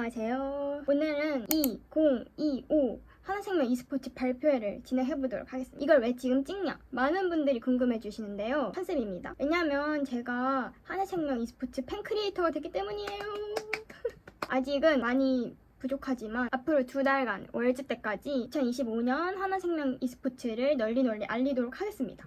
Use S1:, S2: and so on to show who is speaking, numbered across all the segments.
S1: 안녕하세요. 오늘은 2025 하나생명 e스포츠 발표회를 진행해보도록 하겠습니다. 이걸 왜 지금 찍냐? 많은 분들이 궁금해 주시는데요. 컨셉입니다. 왜냐면 제가 하나생명 e스포츠 팬 크리에이터가 됐기 때문이에요. 아직은 많이 부족하지만 앞으로 두 달간 월즈 때까지 2025년 하나생명 e스포츠를 널리 널리 알리도록 하겠습니다.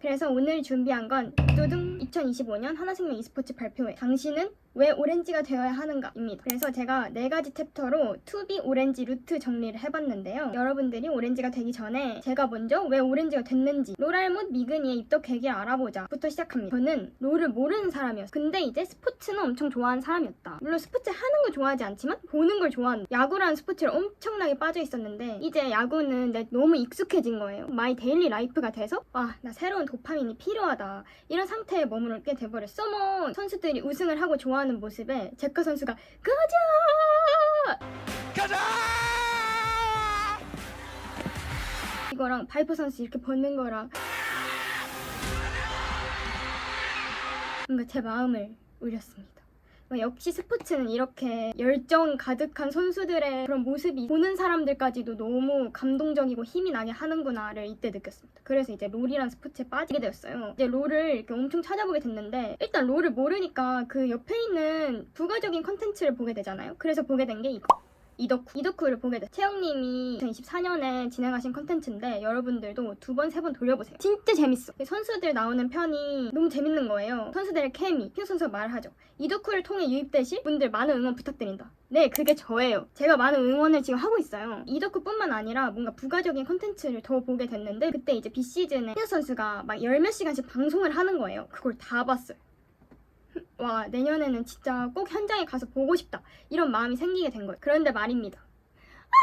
S1: 그래서 오늘 준비한 건 뚜둥 2025년 하나생명 e스포츠 발표회 당신은 왜 오렌지가 되어야 하는가입니다. 그래서 제가 네 가지 챕터로 투비 오렌지 루트 정리를 해봤는데요. 여러분들이 오렌지가 되기 전에 제가 먼저 왜 오렌지가 됐는지 롤알못 미그니의 입덕 계기를 알아보자부터 시작합니다. 저는 롤을 모르는 사람이었어요. 근데 이제 스포츠는 엄청 좋아하는 사람이었다. 물론 스포츠 하는 걸 좋아하지 않지만 보는 걸 좋아하는 야구라는 스포츠를 엄청나게 빠져 있었는데 이제 야구는 내 너무 익숙해진 거예요. 마이 데일리 라이프가 돼서 와 나 새로운 도파민이 필요하다 이런 상태에 머무르게 돼버렸어. 뭐 선수들이 우승을 하고 좋아하는 모습에 제카 선수가 가자
S2: 가자.
S1: 이거랑 바이퍼 선수 이렇게 벗는 거랑 뭔가 제 마음을 울렸습니다. 뭐 역시 스포츠는 이렇게 열정 가득한 선수들의 그런 모습이 보는 사람들까지도 너무 감동적이고 힘이 나게 하는구나를 이때 느꼈습니다. 그래서 이제 롤이란 스포츠에 빠지게 되었어요. 이제 롤을 이렇게 엄청 찾아보게 됐는데 일단 롤을 모르니까 그 옆에 있는 부가적인 컨텐츠를 보게 되잖아요. 그래서 보게 된 게 이거. 이덕후. 이덕후를 보게 돼. 채영님이 2024년에 진행하신 컨텐츠인데 여러분들도 두 번, 세 번 돌려보세요. 진짜 재밌어. 선수들 나오는 편이 너무 재밌는 거예요. 선수들의 케미, 피 선수가 말하죠. 이덕후를 통해 유입되실 분들 많은 응원 부탁드린다. 네, 그게 저예요. 제가 많은 응원을 지금 하고 있어요. 이덕후뿐만 아니라 뭔가 부가적인 컨텐츠를 더 보게 됐는데 그때 이제 비시즌에 피어 선수가 막 열 몇 시간씩 방송을 하는 거예요. 그걸 다 봤어요. 와 내년에는 진짜 꼭 현장에 가서 보고 싶다. 이런 마음이 생기게 된 거예요. 그런데 말입니다 아!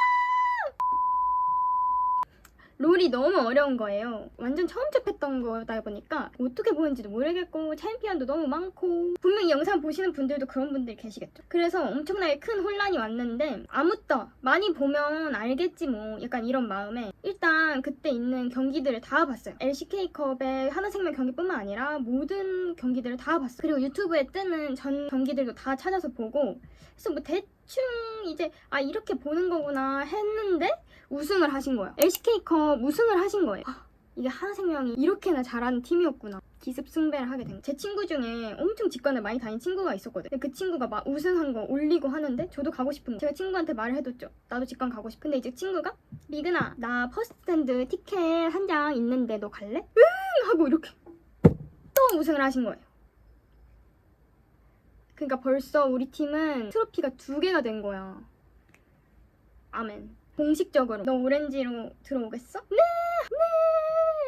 S1: 롤이 너무 어려운 거예요. 완전 처음 접했던 거다 보니까 어떻게 보는지도 모르겠고 챔피언도 너무 많고 분명 이 영상 보시는 분들도 그런 분들이 계시겠죠. 그래서 엄청나게 큰 혼란이 왔는데 아무따 많이 보면 알겠지 뭐 약간 이런 마음에 일단 그때 있는 경기들을 다 봤어요. LCK컵의 하나생명 경기뿐만 아니라 모든 경기들을 다 봤어요. 그리고 유튜브에 뜨는 전 경기들도 다 찾아서 보고 그래서 뭐 대 충 이제 아 이렇게 보는 거구나 했는데 우승을 하신 거예요 LCK컵 우승을 하신 거예요. 아, 이게 하나생명이 이렇게나 잘하는 팀이었구나. 기습 승배를 하게 된 거예요 제 친구 중에 엄청 직관을 많이 다닌 친구가 있었거든요 근데 그 친구가 막 우승한 거 올리고 하는데 저도 가고 싶은 거 제가 친구한테 말을 해뒀죠. 나도 직관 가고 싶어 근데 이제 친구가 미그나 나 퍼스트샌드 티켓 한 장 있는데 너 갈래? 응! 하고 이렇게 또 우승을 하신 거예요 그러니까 벌써 우리 팀은 트로피가 두 개가 된 거야 아멘 공식적으로 너 오렌지로 들어오겠어? 네!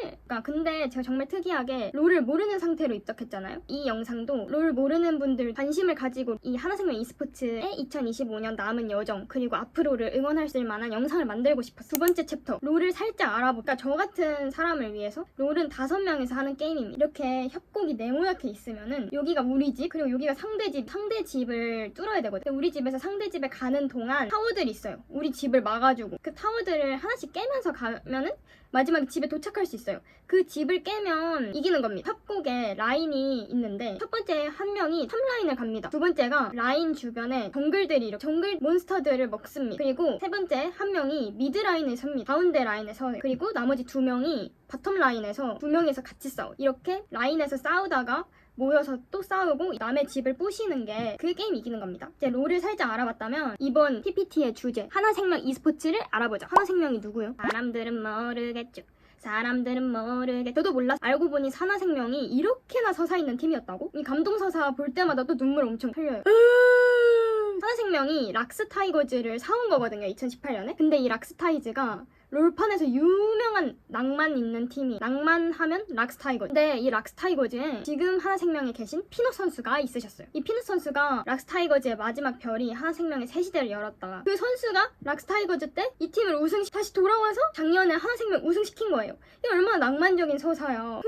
S1: 네! 그러니까 근데 제가 정말 특이하게 롤을 모르는 상태로 입덕했잖아요. 이 영상도 롤 모르는 분들 관심을 가지고 이 하나생명 e스포츠의 2025년 남은 여정 그리고 앞으로를 있을 만한 영상을 만들고 싶었어. 두 번째 챕터 롤을 살짝 알아볼까? 저 같은 사람을 위해서 롤은 다섯 명이서 하는 게임입니다. 이렇게 협곡이 네모나게 있으면은 여기가 우리 집 그리고 여기가 상대 집 상대 집을 뚫어야 되거든. 근데 우리 집에서 상대 집에 가는 동안 타워들이 있어요. 우리 집을 막아주고 그 타워들을 하나씩 깨면서 가면은 마지막에 집에 도착할 수 있어요. 그 집을 깨면 이기는 겁니다. 협곡에 라인이 있는데 첫 번째 한 명이 탑라인을 갑니다. 두 번째가 라인 주변에 정글들이 이렇게 정글 몬스터들을 먹습니다. 그리고 세 번째 한 명이 미드 라인에 섭니다. 가운데 라인에 서요. 그리고 나머지 두 명이 바텀 라인에서 두 명이서 같이 싸워. 이렇게 라인에서 싸우다가 모여서 또 싸우고 남의 집을 부시는 게 그 게임 이기는 겁니다. 이제 롤을 살짝 알아봤다면 이번 PPT의 주제 하나생명 e스포츠를 알아보자. 하나생명이 누구요? 사람들은 모르겠죠. 사람들은 모르겠. 저도 몰라. 알고 보니 하나생명이 이렇게나 서사 있는 팀이었다고? 이 감동 서사 볼 때마다 또 눈물 엄청 흘려요. 하나생명이 락스 타이거즈를 사온 거거든요. 2018년에. 근데 이 락스 타이즈가 롤판에서 유명한 낭만 있는 팀이 낭만하면 락스타이거즈. 근데 이 락스타이거즈에 지금 하나생명에 계신 피넛 선수가 있으셨어요. 이 피넛 선수가 락스타이거즈의 마지막 별이 하나생명의 새 시대를 열었다. 그 선수가 락스타이거즈 때 이 팀을 우승 다시 돌아와서 작년에 하나생명 우승시킨 거예요. 이게 얼마나 낭만적인 서사야.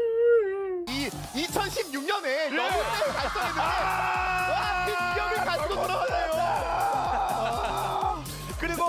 S3: 이 2016년에 너무 때 달성했는데.
S2: 아!
S3: 와, 그 기억을 가지고 돌아가네요.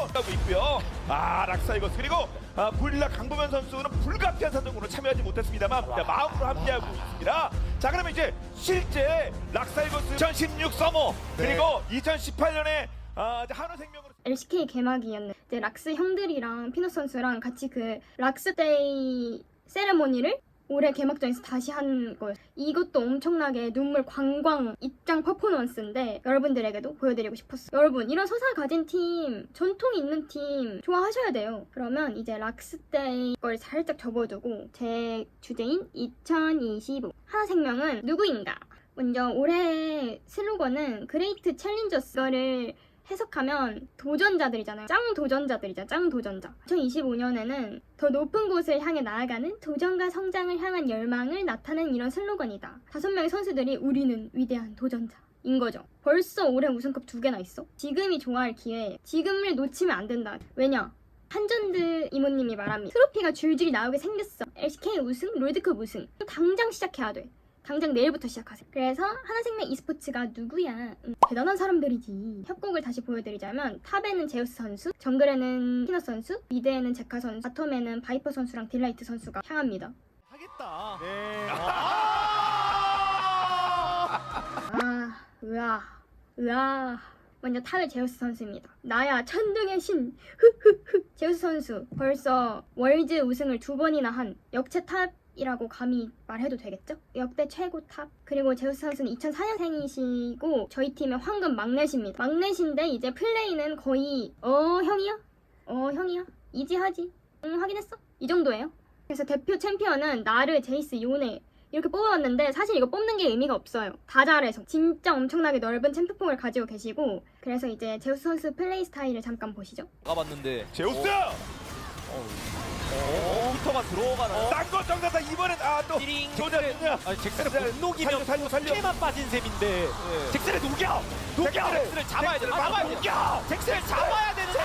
S2: 하고 있고요. 아 락사이거스 그리고 아, 불릴라 강보면 선수는 불가피한 선정으로 참여하지 못했습니다만 자, 마음으로 함께하고 있습니다. 자 그러면 이제 실제 락사이거스 2016 서머 그리고 2018년에 아, 이제 한화생명으로
S1: LCK 개막이었는데 이제 락스 형들이랑 피노 선수랑 같이 그 락스데이 세레모니를 올해 개막전에서 다시 한 거예요. 이것도 엄청나게 눈물 광광 입장 퍼포먼스인데 여러분들에게도 보여드리고 싶었어요. 여러분 이런 서사 가진 팀, 전통이 있는 팀 좋아하셔야 돼요. 그러면 이제 락스데이 걸 살짝 접어두고 제 주제인 2025 하나생명은 누구인가? 먼저 올해 슬로건은 그레이트 챌린저스를 해석하면 도전자들이잖아요. 짱 도전자들이죠. 짱 도전자. 2025년에는 더 높은 곳을 향해 나아가는 도전과 성장을 향한 열망을 나타낸 이런 슬로건이다. 다섯 명의 선수들이 우리는 위대한 도전자 인 거죠. 벌써 올해 우승컵 두 개나 있어. 지금이 좋아할 기회. 지금을 놓치면 안 된다. 왜냐? 한전드 이모님이 말합니다. 트로피가 줄줄이 나오게 생겼어. LCK 우승, 롤드컵 우승. 당장 시작해야 돼. 당장 내일부터 시작하세요. 그래서 하나생명 e스포츠가 누구야? 음, 대단한 사람들이지. 협곡을 다시 보여드리자면 탑에는 제우스 선수, 정글에는 피넛 선수, 미드에는 제카 선수, 바텀에는 바이퍼 선수랑 딜라이트 선수가 향합니다.
S3: 하겠다.
S2: 네.
S1: 아, 으아, 으아. 먼저 탑의 제우스 선수입니다. 나야 천둥의 신. 흐흐흐. 제우스 선수 벌써 월드 우승을 두 번이나 한 역체 탑 이라고 감히 말해도 되겠죠? 역대 최고 탑. 그리고 제우스 선수는 2004년생이시고 저희 팀의 황금 막내십니다. 막내신데 이제 플레이는 거의 어 형이야? 어 형이야? 이지하지? 응 확인했어? 이 정도예요. 그래서 대표 챔피언은 나르, 제이스, 요네 이렇게 뽑아왔는데 사실 이거 뽑는 게 의미가 없어요. 다 잘해서 진짜 엄청나게 넓은 챔프폼을 가지고 계시고 그래서 이제 제우스 선수 플레이 스타일을 잠깐 보시죠.
S4: 가봤는데
S2: 제우스
S4: 어, 부터가 들어가나요?
S2: 딴거 정답다. 이번엔 아또
S4: 띠링. 아니 잭슨을 못 녹이면
S2: 살려, 살려.
S4: 피해만 빠진 셈인데. 잭슨을 녹여! 녹여!
S2: 잭슨을,
S4: 잡아야 돼. 잡아야
S2: 막아,
S4: 돼.
S2: 녹여!
S4: 잭슨을 잡아야 되는데.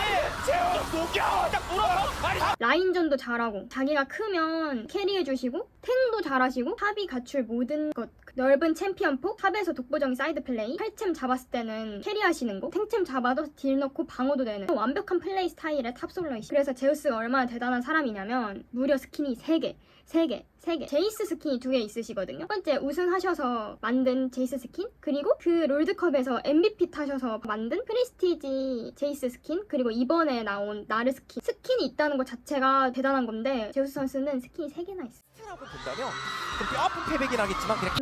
S2: 제우스 녹여!
S4: 딱 물어봐. 아니
S1: 라인전도 잘하고 자기가 크면 캐리해주시고 탱도 잘하시고 탑이 갖출 모든 것 넓은 챔피언 폭 탑에서 독보적인 사이드 플레이 팔챔 잡았을 때는 캐리하시는 거 탱챔 잡아도 딜 넣고 방어도 되는 완벽한 플레이 스타일의 탑솔러이시 그래서 제우스가 얼마나 대단한 사람이냐면 무려 스킨이 3개 3개 3개. 제이스 스킨이 2개 있으시거든요. 첫 번째 우승하셔서 만든 제이스 스킨 그리고 그 롤드컵에서 MVP 타셔서 만든 프리스티지 제이스 스킨 그리고 이번에 나온 나르 스킨. 스킨이 있다는 것 자체가 대단한 건데 제우스 선수는 스킨이 3개나 있어
S4: 라고 본다면 좀 뼈아픈 패배긴 하겠지만 그냥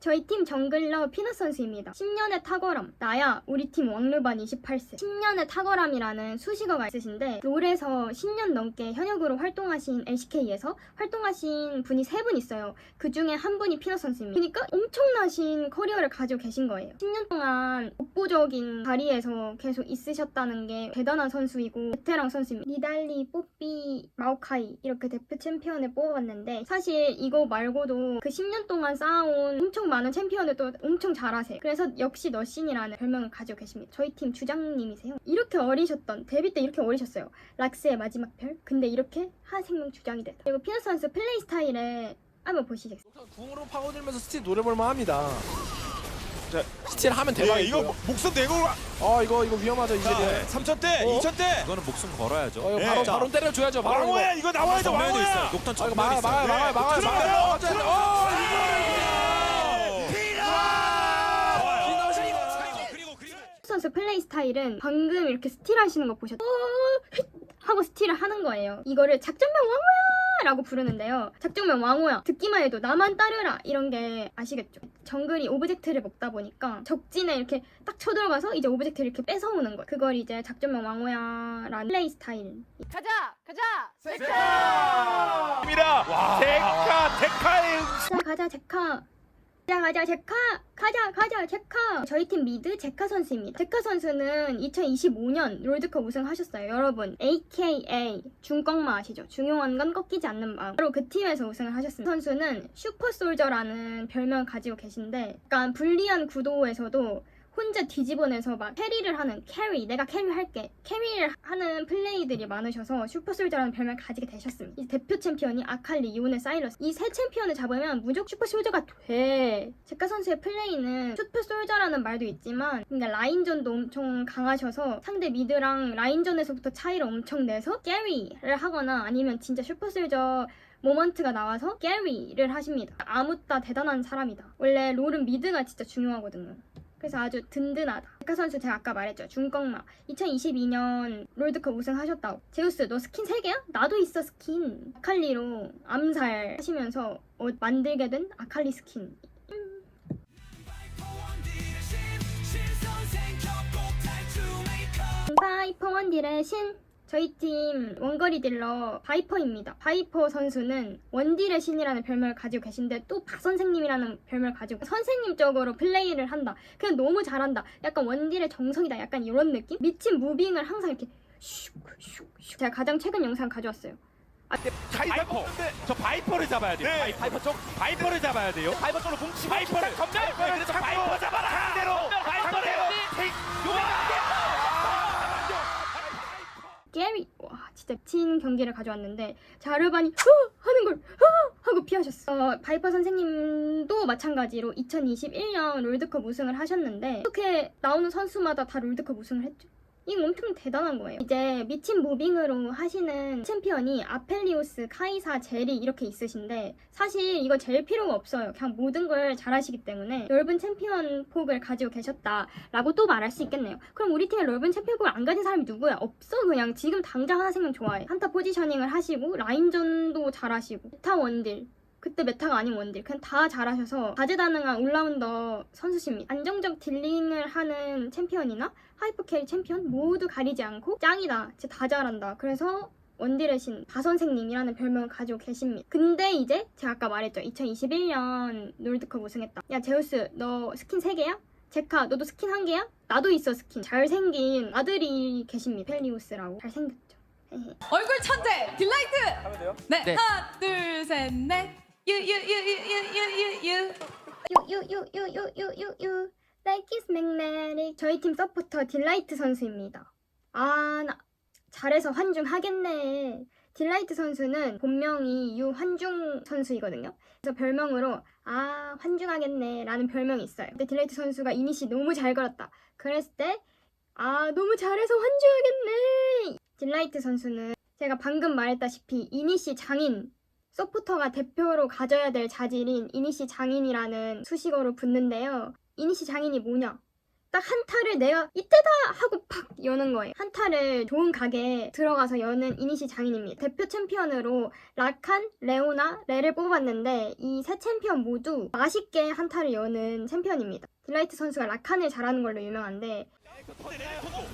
S1: 저희 팀 정글러 피넛 선수입니다. 10년의 탁월함. 나야 우리 팀 왕르반 28세. 10년의 탁월함이라는 수식어가 있으신데 롤에서 10년 넘게 현역으로 활동하신 LCK에서 활동하신 분이 세 분 있어요. 그 중에 한 분이 피넛 선수입니다. 그러니까 엄청나신 커리어를 가지고 계신 거예요. 10년 동안 독보적인 자리에서 계속 있으셨다는 게 대단한 선수이고 베테랑 선수입니다. 니달리, 뽀삐, 마오카이 이렇게 대표 챔피언을 뽑아봤는데 사실 이거 말고도 그 10년 동안 쌓아온 엄청 많은 챔피언을 또 엄청 잘하세요. 그래서 역시 너신이라는 별명을 가지고 계십니다. 저희 팀 주장님이세요. 이렇게 어리셨던 데뷔 때 이렇게 어리셨어요. 락스의 마지막 별. 근데 이렇게 하생명 주장이 됐다. 그리고 피너 선수 플레이 스타일에 한번 보시겠어요?
S5: 궁으로 파고들면서 스틸 노려볼만 합니다.
S2: 자,
S5: 스틸 하면
S2: 예,
S5: 대박이고.
S2: 이거 목숨 내고
S5: 어 이거 이거 위험하죠 이제.
S2: 자, 3천대
S5: 어?
S2: 2천대
S4: 이거는 목숨 걸어야죠
S5: 어 이거
S2: 예.
S5: 바로
S2: 자.
S5: 바로 때려줘야죠. 바로 이거.
S2: 왕호야 이거 나와야 돼
S4: 정면에도
S2: 왕호야
S4: 있어요 녹턴
S5: 아, 이거
S4: 정면에
S5: 막아요
S4: 있어요
S5: 막아요 막아요 막아요
S2: 들어가요.
S5: 막아요.
S2: 들어가요.
S5: 어 이거.
S2: 피나 그리고 그리고
S1: 선수 플레이 스타일은 방금 이렇게 스틸 하시는 거 보셨죠? 어, 휙 하고 스틸을 하는 거예요. 이거를 작전명 왕호야! 라고 부르는데요. 작전명 왕호야. 듣기만 해도 나만 따르라! 이런 게 아시겠죠? 정글이 오브젝트를 먹다 보니까 적진에 이렇게 딱 쳐들어가서 이제 오브젝트를 이렇게 뺏어오는 거예요. 그걸 이제 작전명 왕호야라는 플레이 스타일.
S6: 가자 가자
S2: 입니다 데카 데카의
S1: 자 가자 제카 가자 가자 제카. 가자 가자 제카. 저희 팀 미드 제카 선수입니다. 제카 선수는 2025년 롤드컵 우승하셨어요. 여러분 AKA 중꺾마 아시죠? 중요한 건 꺾이지 않는 마음. 바로 그 팀에서 우승을 하셨습니다. 선수는 슈퍼솔저라는 별명을 가지고 계신데 약간 불리한 구도에서도 혼자 뒤집어내서 막 캐리를 하는 캐리 내가 캐리 할게 캐리를 하는 플레이들이 많으셔서 슈퍼솔저라는 별명을 가지게 되셨습니다. 이 대표 챔피언이 아칼리, 이오네, 사이러스 이 세 챔피언을 잡으면 무조건 슈퍼솔저가 돼. 제카 선수의 플레이는 슈퍼솔저라는 말도 있지만 그러니까 라인전도 엄청 강하셔서 상대 미드랑 라인전에서부터 차이를 엄청 내서 캐리를 하거나 아니면 진짜 슈퍼솔저 모먼트가 나와서 게리를 하십니다. 아무따 대단한 사람이다. 원래 롤은 미드가 진짜 중요하거든요. 그래서 아주 든든하다. 백화 선수 제가 아까 말했죠. 중꺾마. 2022년 롤드컵 우승하셨다고. 제우스 너 스킨 3개야? 나도 있어 스킨. 아칼리로 암살 하시면서 어, 만들게 된 아칼리 스킨. 바이퍼 원딜의 신 저희 팀 원거리 딜러 바이퍼입니다. 바이퍼 선수는 원딜의 신이라는 별명을 가지고 계신데 또 바 선생님이라는 별명을 가지고 선생님적으로 플레이를 한다. 그냥 너무 잘한다. 약간 원딜의 정석이다. 약간 이런 느낌? 미친 무빙을 항상 이렇게 슉슉슉 제가 가장 최근 영상 가져왔어요.
S2: 잘
S4: 바이퍼.
S2: 잡았는데
S4: 저 바이퍼를 잡아야 돼요.
S2: 네.
S4: 바이퍼, 바이퍼 쪽 바이퍼를 잡아야 돼요.
S2: 바이퍼 쪽으로 뭉치고
S4: 바이퍼를
S2: 전멸
S4: 네, 그래서 바이퍼 잡아라.
S2: 상대로
S1: 게리 와 진짜 친 경기를 가져왔는데 자르반이 어! 하는 걸 어! 하고 피하셨어. 어, 바이퍼 선생님도 마찬가지로 2021년 롤드컵 우승을 하셨는데 이렇게 나오는 선수마다 다 롤드컵 우승을 했죠. 이거 엄청 대단한 거예요. 이제 미친 무빙으로 하시는 챔피언이 아펠리오스, 카이사, 제리 이렇게 있으신데 사실 이거 제일 필요가 없어요. 그냥 모든 걸 잘하시기 때문에 넓은 챔피언 폭을 가지고 계셨다라고 또 말할 수 있겠네요. 그럼 우리 팀에 넓은 챔피언 폭을 안 가진 사람이 누구야? 없어 그냥 지금 당장 하나 생각 좋아해. 한타 포지셔닝을 하시고 라인전도 잘하시고 메타 원딜 그때 메타가 아닌 원딜 그냥 다 잘하셔서 다재다능한 올라운더 선수십니다. 안정적 딜링을 하는 챔피언이나 하이퍼 캐리 챔피언 모두 가리지 않고 짱이다. 진짜 다 잘한다. 그래서 원딜의 신 바선생님이라는 별명을 가지고 계십니다. 근데 이제 제가 아까 말했죠. 2021년 롤드컵 우승했다. 야 제우스 너 스킨 3개야? 제카 너도 스킨 1개야? 나도 있어 스킨. 잘생긴 아들이 계십니다. 펠리우스라고. 잘생겼죠.
S6: 얼굴 천재 딜라이트
S2: 하면 돼요?
S6: 네,
S4: 네.
S6: 하나 둘 셋 넷 유유유유유유유
S1: 유유유유유유유 like is magnetic 저희 팀 서포터 딜라이트 선수입니다. 아 나 잘해서 환중하겠네. 딜라이트 선수는 본명이 유환중 선수이거든요. 그래서 별명으로 아 환중하겠네 라는 별명이 있어요. 근데 딜라이트 선수가 이니시 너무 잘 걸었다. 그랬을 때 아 너무 잘해서 환중하겠네. 딜라이트 선수는 제가 방금 말했다시피 이니시 장인 서포터가 대표로 가져야 될 자질인 이니시 장인이라는 수식어로 붙는데요. 이니시 장인이 뭐냐? 딱 한 타를 내가 이때다 하고 팍 여는 거예요. 한 타를 좋은 가게에 들어가서 여는 이니시 장인입니다. 대표 챔피언으로 라칸, 레오나, 레를 뽑았는데 이 세 챔피언 모두 맛있게 한 타를 여는 챔피언입니다. 딜라이트 선수가 라칸을 잘하는 걸로 유명한데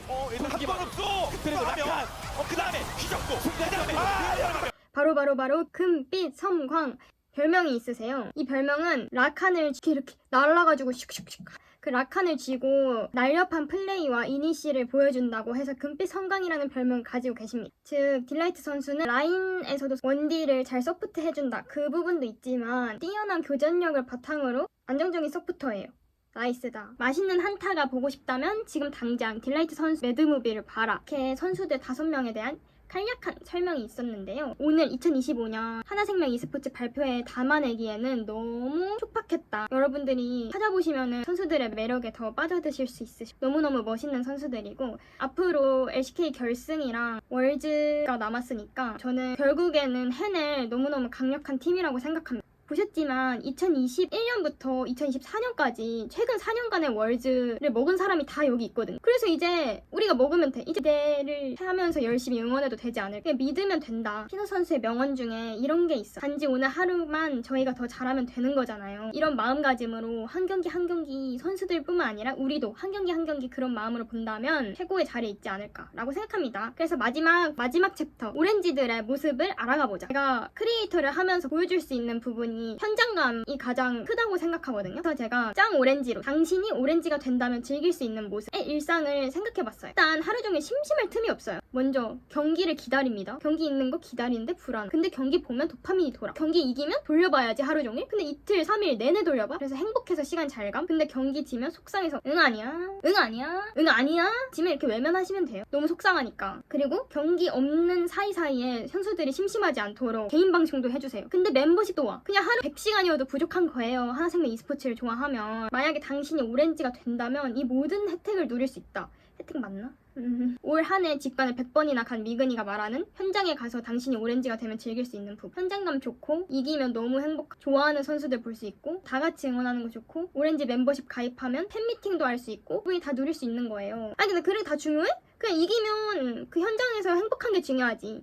S2: 어, 일단 한번 없어. 그리고 하면 어, 그 다음에 휘젓고 그 다음에 아,
S1: 바로 바로 바로 금빛 섬광 별명이 있으세요. 이 별명은 라칸을 이렇게 이렇게 날라가지고 슉슉슉 그 라칸을 쥐고 날렵한 플레이와 이니시를 보여준다고 해서 금빛 섬광이라는 별명을 가지고 계십니다. 즉 딜라이트 선수는 라인에서도 원딜을 잘 서포트 해준다 그 부분도 있지만 뛰어난 교전력을 바탕으로 안정적인 서포터예요. 나이스다. 맛있는 한타가 보고 싶다면 지금 당장 딜라이트 선수 매드무비를 봐라. 이렇게 선수들 다섯 명에 대한 간략한 설명이 있었는데요. 오늘 2025년 하나생명 e스포츠 발표에 담아내기에는 너무 촉박했다. 여러분들이 찾아보시면 선수들의 매력에 더 빠져드실 수 있으시고 너무너무 멋있는 선수들이고 앞으로 LCK 결승이랑 월즈가 남았으니까 저는 결국에는 해낼 너무너무 강력한 팀이라고 생각합니다. 보셨지만 2021년부터 2024년까지 최근 4년간의 월즈를 먹은 사람이 다 여기 있거든요. 그래서 이제 우리가 먹으면 돼. 이제 대를 하면서 열심히 응원해도 되지 않을까. 그냥 믿으면 된다. 피너 선수의 명언 중에 이런 게 있어. 단지 오늘 하루만 저희가 더 잘하면 되는 거잖아요. 이런 마음가짐으로 한 경기 한 경기 선수들뿐만 아니라 우리도 한 경기 한 경기 그런 마음으로 본다면 최고의 자리에 있지 않을까라고 생각합니다. 그래서 마지막 마지막 챕터 오렌지들의 모습을 알아가 보자. 제가 크리에이터를 하면서 보여줄 수 있는 부분이 굉장히 현장감이 가장 크다고 생각하거든요. 그래서 제가 짱 오렌지로 당신이 오렌지가 된다면 즐길 수 있는 모습의 일상을 생각해봤어요. 일단 하루 종일 심심할 틈이 없어요. 먼저 경기를 기다립니다. 경기 있는 거 기다리는데 불안. 근데 경기 보면 도파민이 돌아. 경기 이기면 돌려봐야지 하루 종일. 근데 이틀, 3일 내내 돌려봐. 그래서 행복해서 시간 잘 감. 근데 경기 지면 속상해서 응 아니야, 응 아니야, 응 아니야. 지면 이렇게 외면하시면 돼요. 너무 속상하니까. 그리고 경기 없는 사이사이에 선수들이 심심하지 않도록 개인 방송도 해주세요. 근데 멤버십도 와. 그냥 하루 100시간이어도 부족한 거예요. 하나생명 e스포츠를 좋아하면. 만약에 당신이 오렌지가 된다면 이 모든 혜택을 누릴 수 있다. 혜택 맞나? 음. 올 한해 직관을 100번이나 간 미근이가 말하는 현장에 가서 당신이 오렌지가 되면 즐길 수 있는 부분. 현장감 좋고 이기면 너무 행복. 좋아하는 선수들 볼 수 있고 다 같이 응원하는 거 좋고 오렌지 멤버십 가입하면 팬미팅도 할 수 있고 그게 다 누릴 수 있는 거예요. 아니 근데 그게 다 중요해? 그냥 이기면 그 현장에서 행복한 게 중요하지.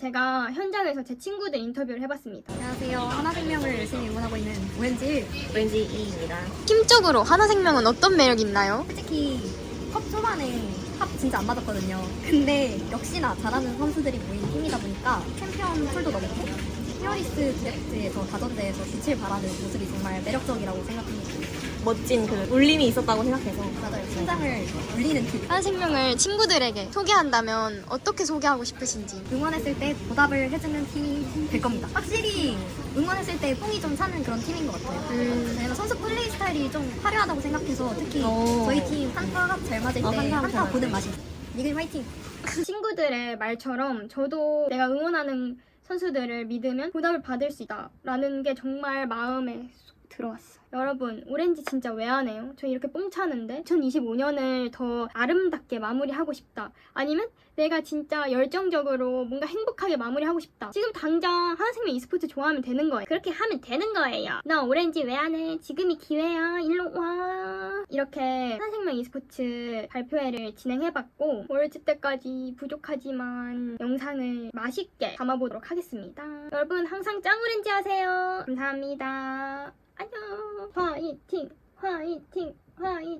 S1: 제가 현장에서 제 친구들 인터뷰를 해봤습니다.
S7: 안녕하세요. 하나생명을 열심히 응원하고 있는 오렌지 오렌지 이입니다.
S1: 팀적으로 하나생명은 어떤 매력 있나요?
S7: 솔직히 컵 초반에 합 진짜 안 맞았거든요. 근데 역시나 잘하는 선수들이 모인 팀이다 보니까 챔피언 풀도 넘고 히어리스 드래프트에서 다전제에서 빛을 발하는 모습이 정말 매력적이라고 생각합니다. 멋진 그 울림이 있었다고 생각해서 맞아요. 심장을 울리는 팀.
S1: 하나생명을 친구들에게 소개한다면 어떻게 소개하고 싶으신지.
S7: 응원했을 때 보답을 해주는 팀이 될 겁니다. 확실히 응원했을 때 뽕이 좀 차는 그런 팀인 것 같아요. 왜냐면 선수 플레이 스타일이 좀 화려하다고 생각해서 특히 저희 팀 한타 합잘 맞을 때 한타 보는 맛이. 니글 화이팅!
S1: 친구들의 말처럼 저도 내가 응원하는 선수들을 믿으면 보답을 받을 수 있다라는 게 정말 마음에 쏙 들어왔어요. 여러분, 오렌지 진짜 왜안 해요? 저 이렇게 뽕 차는데 2025년을 더 아름답게 마무리하고 싶다. 아니면 내가 진짜 열정적으로 뭔가 행복하게 마무리하고 싶다. 지금 당장 하나생명 e스포츠 좋아하면 되는 거예요. 그렇게 하면 되는 거예요. 나 오렌지 왜 안 해? 지금이 기회야. 일로 와. 이렇게 하나생명 e스포츠 발표회를 진행해봤고 월드 때까지 부족하지만 영상을 맛있게 담아보도록 하겠습니다. 여러분 항상 짱 오렌지 하세요. 감사합니다. 안녕. 화이팅! 화이팅! 화이팅!